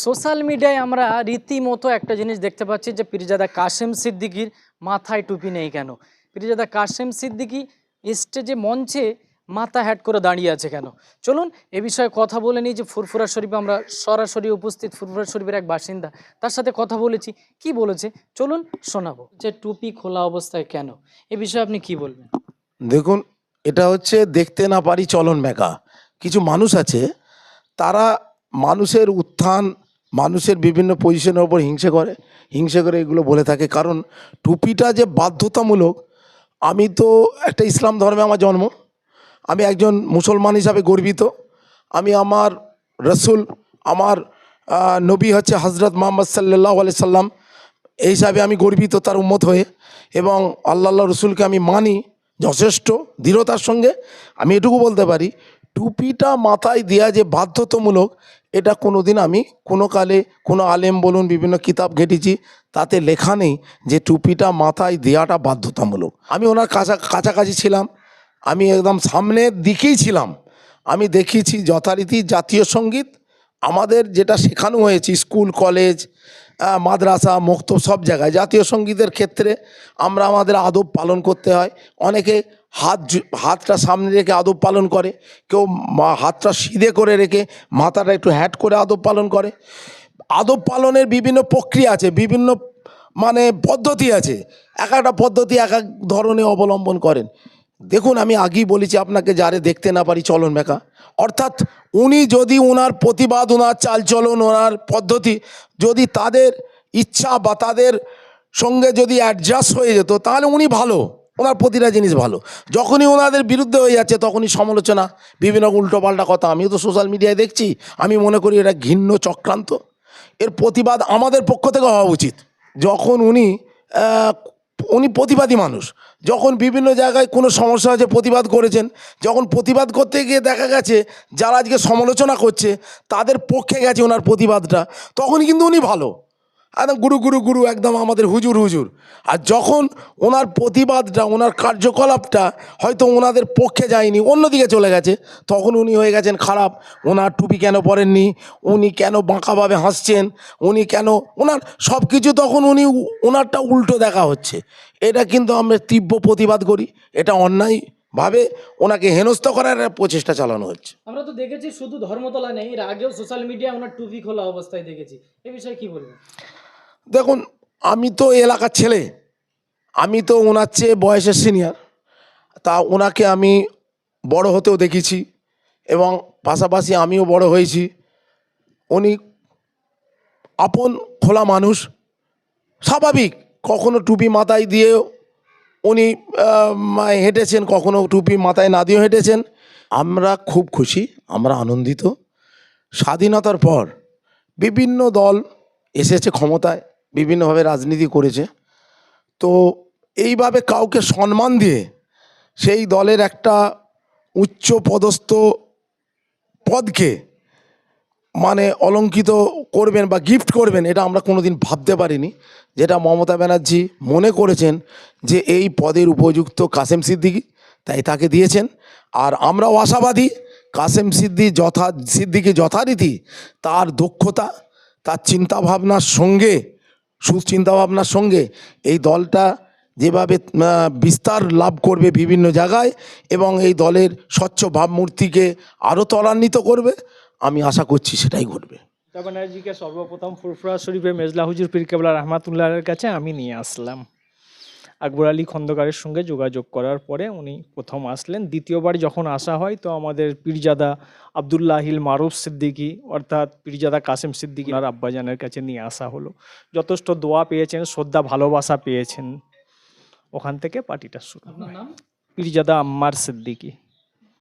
Social মিডিয়ায় আমরা রীতিমতো একটা জিনিস দেখতে পাচ্ছি যে পীরজাদা কাশেম সিদ্দিকির মাথায় টুপি নেই কেন? পীরজাদা কাশেম সিদ্দিকি স্টেজে মঞ্চে মাথা হ্যাট করে দাঁড়িয়ে আছে কেন? চলুন এ বিষয়ে কথা বলে নিই যে ফুরফুরা শরীফ আমরা সরাসরি উপস্থিত, ফুরফুরা শরীফের এক বাসিন্দা। তার সাথে কথা বলেছি। কি বলেছে? চলুন শোনাবো যে টুপি খোলা অবস্থায় কেন? এ বিষয়ে আপনি কি বলবেন? দেখুন, এটা হচ্ছে দেখতে না পারি চলন মেকা কিছু মানুষ আছে, তারা মানুষের উত্থান মানুষের বিভিন্ন পজিশনের ওপর হিংসে করে হিংসে করে এগুলো বলে থাকে। কারণ টুপিটা যে বাধ্যতামূলক, আমি তো একটা ইসলাম ধর্মে আমার জন্ম। আমি একজন মুসলমান হিসাবে গর্বিত। আমি আমার রসুল, আমার নবী হচ্ছে হজরত মোহাম্মদ সাল্লাহ আলি সাল্লাম এই হিসাবে আমি গর্বিত তার উম্মত হয়ে। এবং আল্লাহ রসুলকে আমি মানি যথেষ্ট দৃঢ়তার সঙ্গে। আমি এটুকু বলতে পারি, টুপিটা মাথায় দেওয়া যে বাধ্যতামূলক এটা কোনো দিন আমি কোনো কালে কোনো আলেম বলুন, বিভিন্ন কিতাব ঘেটেছি, তাতে লেখা নেই যে টুপিটা মাথায় দেওয়াটা বাধ্যতামূলক। আমি ওনার কাছা, কাছাকাছি ছিলাম, আমি একদম সামনের দিকেই ছিলাম। আমি দেখিয়েছি যথারীতি জাতীয় সংগীত। আমাদের যেটা শেখানো হয়েছে, স্কুল, কলেজ মাদ্রাসা মুক্ত সব জায়গায়, জাতীয় সঙ্গীতের ক্ষেত্রে আমরা আমাদের আদব পালন করতে হয়। অনেকে হাত হাতটা সামনে রেখে আদব পালন করে। কেউ হাতটা সিধে করে রেখে মাথাটা একটু হ্যাট করে আদব পালন করে। আদব পালনের বিভিন্ন প্রক্রিয়া আছে, বিভিন্ন মানে পদ্ধতি আছে। এক একটা পদ্ধতি এক এক ধরনের অবলম্বন করেন। দেখুন, আমি আগেই বলেছি আপনাকে, যারে দেখতে না পারি চলন মেকা অর্থাৎ উনি যদি ওনার প্রতিবাদ ওনার চালচলন ওনার পদ্ধতি যদি তাদের ইচ্ছা বা তাদের সঙ্গে যদি অ্যাডজাস্ট হয়ে যেত, তাহলে উনি ভালো। ওনার প্রতিটা জিনিস ভালো। যখনই ওনাদের বিরুদ্ধে হয়ে যাচ্ছে, তখনই সমালোচনা, বিভিন্ন উল্টোপাল্টা কথা। আমিও তো সোশ্যাল মিডিয়ায় দেখছি, আমি মনে করি এটা ঘিন্ন চক্রান্ত। এর প্রতিবাদ আমাদের পক্ষ থেকে হওয়া উচিত। যখন উনি উনি প্রতিবাদী মানুষ, যখন বিভিন্ন জায়গায় কোনো সমস্যা হয়েছে, প্রতিবাদ করেছেন, যখন প্রতিবাদ করতে গিয়ে দেখা গেছে, যারা আজকে সমালোচনা করছে, তাদের পক্ষে গেছে ওনার প্রতিবাদটা তখনই কিন্তু উনি ভালো। একদম গুরু গুরু গুরু, একদম আমাদের হুজুর হুজুর। আর যখন ওনার প্রতিবাদটা, ওনার কার্যকলাপটা হয়তো ওনাদের পক্ষে যায়নি, অন্যদিকে চলে গেছে, তখন উনি হয়ে গেছেন খারাপ। ওনার টুপি কেন পরেননি? উনি কেন বাঁকাভাবে হাসছেন? উনি কেন, ওনার সব কিছু তখন উনি ওনারটা উল্টো দেখা হচ্ছে। এটা কিন্তু আমরা তীব্র প্রতিবাদ করি, এটা অন্যায়ভাবে ওনাকে হেনস্থ করার প্রচেষ্টা চালানো হচ্ছে। আমরা তো দেখেছি শুধু ধর্মতলা নেই এর আগেও সোশ্যাল মিডিয়া ওনার টুপি খোলা অবস্থায় দেখেছি। এ বিষয়ে কি বলবেন? দেখুন, আমি তো এলাকার ছেলে। আমি তো ওনার চেয়ে বয়সের সিনিয়র তা ওনাকে আমি বড় হতেও দেখেছি এবং পাশাপাশি আমিও বড় হয়েছি। উনি আপন, খোলা মানুষ, স্বাভাবিক। কখনো টুপি মাথায় দিয়েও উনি হেঁটেছেন, কখনো টুপি মাথায় না দিয়েও হেঁটেছেন। আমরা খুব খুশি, আমরা আনন্দিত। স্বাধীনতার পর বিভিন্ন দল এসেছে ক্ষমতায়। বিভিন্নভাবে রাজনীতি করেছে। তো এইভাবে কাউকে সম্মান দিয়ে সেই দলের একটা উচ্চ পদস্থ পদকে মানে অলঙ্কিত করবেন বা গিফট করবেন, এটা আমরা কোনোদিন ভাবতে পারিনি। যেটা মমতা ব্যানার্জি মনে করেছেন যে এই পদের উপযুক্ত কাসেম সিদ্দিকি, তাই তাকে দিয়েছেন। আর আমরাও আশাবাদী কাসেম সিদ্দি যথা সিদ্দিকি যথারীতি তার দক্ষতা, তার চিন্তাভাবনার সঙ্গে সুচিন্তাভাবনার সঙ্গে এই দলটা যেভাবে বিস্তার লাভ করবে বিভিন্ন জায়গায় এবং এই দলের স্বচ্ছ ভাবমূর্তিকে আরও ত্বরান্বিত করবে, আমি আশা করছি সেটাই ঘটবে। ব্যানার্জিকে সর্বপ্রথম ফুরফুরা শরীফে মেজলা হুজুর পীর রহমাতুল্লাহের কাছে আমি নিয়ে আসলাম। আকবর আলী খন্দকারের সঙ্গে যোগাযোগ করার পরে উনি প্রথম আসলেন। দ্বিতীয়বার যখন আসা হয় তো আমাদের পীরজাদা আবদুল্লাহিল মারুফ সিদ্দিকি অর্থাৎ পীরজাদা কাসেম সিদ্দিকি আর আব্বাজানের কাছে নিয়ে আসা হলো। যথেষ্ট দোয়া পেয়েছেন শ্রদ্ধা ভালোবাসা পেয়েছেন। ওখান থেকে পার্টিটা শুরু হয়। পীরজাদা আম্মার সিদ্দিকী।